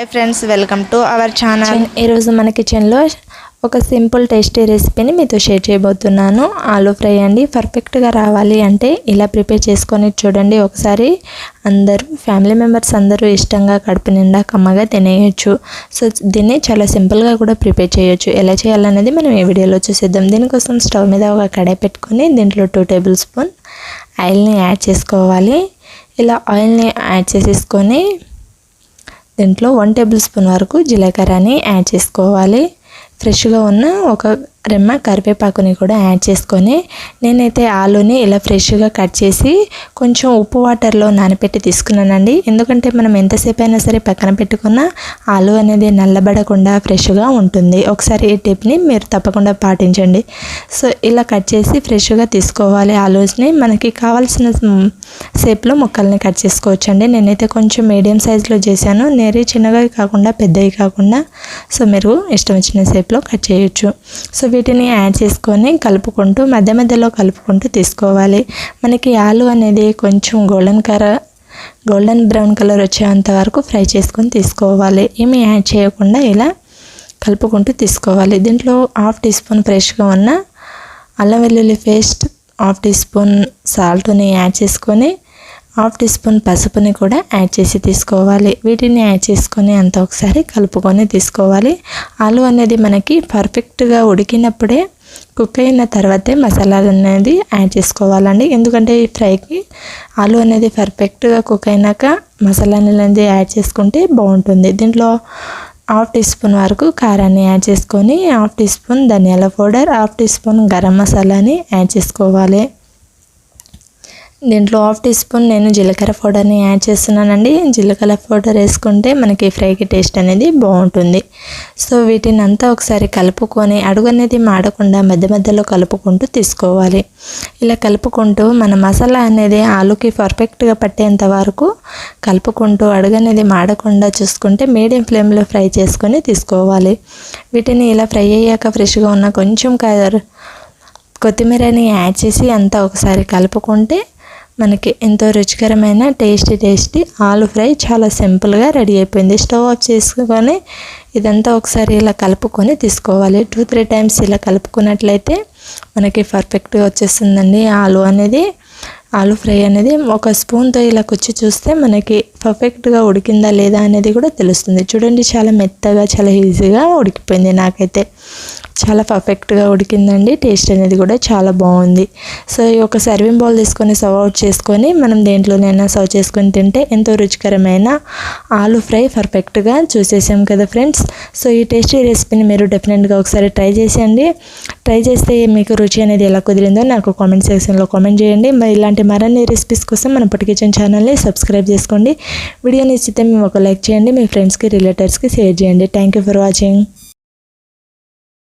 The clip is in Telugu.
Hi friends welcome to our channel ఈరోజు మన కిచెన్లో ఒక సింపుల్ టేస్టీ రెసిపీని మీతో షేర్ చేయబోతున్నాను. ఆలూ ఫ్రై అండి పర్ఫెక్ట్గా రావాలి అంటే ఇలా ప్రిపేర్ చేసుకొని చూడండి. ఒకసారి అందరూ ఫ్యామిలీ మెంబర్స్ అందరూ ఇష్టంగా కడుపు నిండా కమ్మగా తినేయచ్చు. సో దీన్ని చాలా సింపుల్గా కూడా ప్రిపేర్ చేయొచ్చు. ఎలా చేయాలనేది మనం ఈ వీడియోలో చూసేద్దాం. దీనికోసం స్టవ్ మీద ఒక కడాయి పెట్టుకొని దీంట్లో టూ టేబుల్ స్పూన్ ఆయిల్ని యాడ్ చేసుకోవాలి. ఇలా ఆయిల్ని యాడ్ చేసేసుకొని దీంట్లో వన్ టేబుల్ స్పూన్ వరకు జీలకర్రని యాడ్ చేసుకోవాలి. ఫ్రెష్గా ఉన్న ఒక రెమ్మ కరివేపాకుని కూడా యాడ్ చేసుకొని నేనైతే ఆలూని ఇలా ఫ్రెష్గా కట్ చేసి కొంచెం ఉప్పు వాటర్లో నానబెట్టి తీసుకున్నానండి. ఎందుకంటే మనం ఎంతసేపు అయినా సరే పక్కన పెట్టుకున్న ఆలు అనేది నల్లబడకుండా ఫ్రెష్గా ఉంటుంది. ఒకసారి ఈ టిప్ని మీరు తప్పకుండా పాటించండి. సో ఇలా కట్ చేసి ఫ్రెష్గా తీసుకోవాలి ఆలూస్ని. మనకి కావాల్సిన షేప్లో ముక్కల్ని కట్ చేసుకోవచ్చండి. నేనైతే కొంచెం మీడియం సైజులో చేశాను. నేరే చిన్నగా కాకుండా పెద్దవి కాకుండా సో మీరు ఇష్టం వచ్చిన షేప్లో కట్ చేయొచ్చు. సో వీటిని యాడ్ చేసుకొని కలుపుకుంటూ మధ్య మధ్యలో కలుపుకుంటూ తీసుకోవాలి. మనకి ఆలు అనేది కొంచెం golden colour golden brown colour వచ్చేంత వరకు ఫ్రై చేసుకొని తీసుకోవాలి. ఏమి యాడ్ చేయకుండా ఇలా కలుపుకుంటూ తీసుకోవాలి. దీంట్లో హాఫ్ టీ స్పూన్ ఫ్రెష్గా ఉన్న అల్లం వెల్లుల్లి పేస్ట్ హాఫ్ టీ స్పూన్ సాల్ట్ని యాడ్ చేసుకొని హాఫ్ టీ స్పూన్ పసుపుని కూడా యాడ్ చేసి తీసుకోవాలి. వీటిని యాడ్ చేసుకొని అంత ఒకసారి కలుపుకొని తీసుకోవాలి. ఆలు అనేది మనకి పర్ఫెక్ట్గా ఉడికినప్పుడే కుక్ అయిన తర్వాతే మసాలాలు అనేది యాడ్ చేసుకోవాలండి. ఎందుకంటే ఈ ఫ్రైకి ఆలు అనేది పర్ఫెక్ట్గా కుక్ అయినాక మసాలాలు అనేది యాడ్ చేసుకుంటే బాగుంటుంది. దీంట్లో హాఫ్ టీ స్పూన్ వరకు కారాన్ని యాడ్ చేసుకొని హాఫ్ టీ స్పూన్ ధనియాల powder half teaspoon garam మసాలాని యాడ్ చేసుకోవాలి. దీంట్లో హాఫ్ టీ స్పూన్ నేను జీలకర్ర పౌడర్ని యాడ్ చేస్తున్నానండి. జీలకర్ర పౌడర్ వేసుకుంటే మనకి ఫ్రైకి టేస్ట్ అనేది బాగుంటుంది. సో వీటిని అంతా ఒకసారి కలుపుకొని అడుగు అనేది మాడకుండా మధ్య మధ్యలో కలుపుకుంటూ తీసుకోవాలి. ఇలా కలుపుకుంటూ మన మసాలా అనేది ఆలుకి పర్ఫెక్ట్గా పట్టేంత వరకు కలుపుకుంటూ అడుగు అనేది మాడకుండా చూసుకుంటే మీడియం ఫ్లేమ్లో ఫ్రై చేసుకొని తీసుకోవాలి. వీటిని ఇలా ఫ్రై అయ్యాక ఫ్రెష్గా ఉన్న కొంచెం కొత్తిమీరని యాడ్ చేసి అంతా ఒకసారి కలుపుకుంటే మనకి ఎంతో రుచికరమైన టేస్టీ టేస్టీ ఆలు ఫ్రై చాలా సింపుల్గా రెడీ అయిపోయింది. స్టవ్ ఆఫ్ చేసుకొని ఇదంతా ఒకసారి ఇలా కలుపుకొని తీసుకోవాలి. టూ త్రీ టైమ్స్ ఇలా కలుపుకున్నట్లయితే మనకి పర్ఫెక్ట్గా వచ్చేస్తుందండి ఆలు అనేది. ఆలు ఫ్రై అనేది ఒక స్పూన్తో ఇలా కుచ్చి చూస్తే మనకి పర్ఫెక్ట్గా ఉడికిందా లేదా అనేది కూడా తెలుస్తుంది. చూడండి చాలా మెత్తగా చాలా ఈజీగా ఉడికిపోయింది నాకైతే. చాలా పర్ఫెక్ట్గా ఉడికిందండి. టేస్ట్ అనేది కూడా చాలా బాగుంది. సో ఈ ఒక సర్వింగ్ బౌల్ తీసుకొని సర్వ్ అవుట్ చేసుకొని మనం దేంట్లోనైనా సర్వ్ చేసుకొని తింటే ఎంతో రుచికరమైన ఆలు ఫ్రై పర్ఫెక్ట్గా చూసేసాం కదా ఫ్రెండ్స్. సో ఈ టేస్టీ రెసిపీని మీరు డెఫినెట్గా ఒకసారి ట్రై చేసేయండి. ట్రై చేస్తే మీకు రుచి అనేది ఎలా కుదిరిందో నాకు కామెంట్ సెక్షన్లో కామెంట్ చేయండి. మరి ఇలాంటి మరిన్ని రెసిపీస్ కోసం మన పొట్టి కిచెన్ ఛానల్ని సబ్స్క్రైబ్ చేసుకోండి. వీడియో నచ్చితే మేము ఒక లైక్ చేయండి. మీ ఫ్రెండ్స్కి రిలేటివ్స్కి షేర్ చేయండి. Thank you for watching.